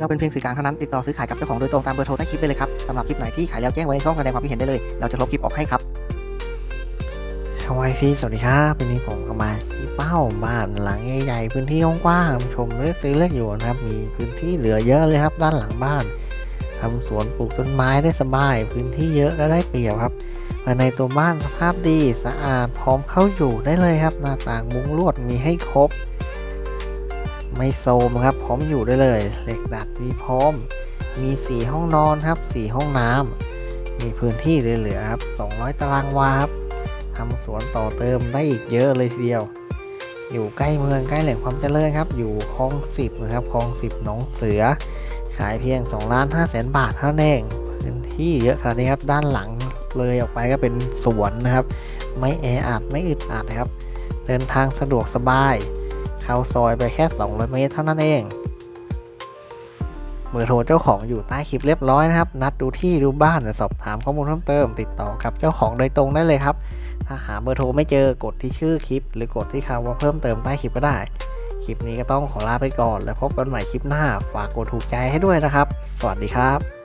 เราเป็นเพียงสื่อกลางเท่านั้นติดต่อซื้อขายกับเจ้าของโดยตรงตามเบอร์โทรใต้คลิปได้เลยครับสำหรับคลิปไหนที่ขายแล้วแจ้งไว้ในช่องแสดงความคิดเห็นได้เลย เราจะลบคลิปออกให้ครับสวัสดีพี่สวัสดีครับวันนี้ผมก็มาที่เป้าบ้านหลังใหญ่ๆพื้นที่กว้างๆชมเลือกซื้อเลือกอยู่นะครับ มีพื้นที่เหลือเยอะเลยครับ ด้านหลังบ้านทำสวนปลูกต้นไม้ได้สบาย พื้นที่เยอะก็ได้เปรียบครับภายในตัวบ้านสภาพดีสะอาดพร้อมเข้าอยู่ได้เลยครับ หน้าต่างมุ้งลวดมีให้ครบ ไม่โซมครับ พร้อมอยู่ได้เลย เหล็กดัดมีพร้อม มีสี่ห้องนอนครับสี่ห้องน้ำมีพื้นที่เหลือๆครับ 200 ตารางวาครับทำสวนต่อเติมได้อีกเยอะเลยทีเดียว อยู่ใกล้เมืองใกล้แหล่งความเจริญครับ อยู่คลองสิบนะครับคลองสิบหนองเสือ ขายเพียง2ล้าน5แสนบาทเท่านั้นเองพื้นที่เยอะขนาดนี้ครับด้านหลังเลยออกไปก็เป็นสวนนะครับ ไม่แออัดไม่อึดอัดนะครับ เดินทางสะดวกสบาย เข้าซอยไปแค่ 200 เมตรเท่านั้นเองเบอร์โทรเจ้าของอยู่ใต้คลิปเรียบร้อยนะครับ นัดดูที่ดูบ้านหรือสอบถามข้อมูลเพิ่มเติมติดต่อกับเจ้าของโดยตรงได้เลยครับ ถ้าหาเบอร์โทรไม่เจอกดที่ชื่อคลิป หรือกดที่คำว่าเพิ่มเติมใต้คลิปก็ได้ คลิปนี้ก็ต้องขอลาไปก่อน แล้วพบกันใหม่คลิปหน้า ฝากกดถูกใจให้ด้วยนะครับ สวัสดีครับ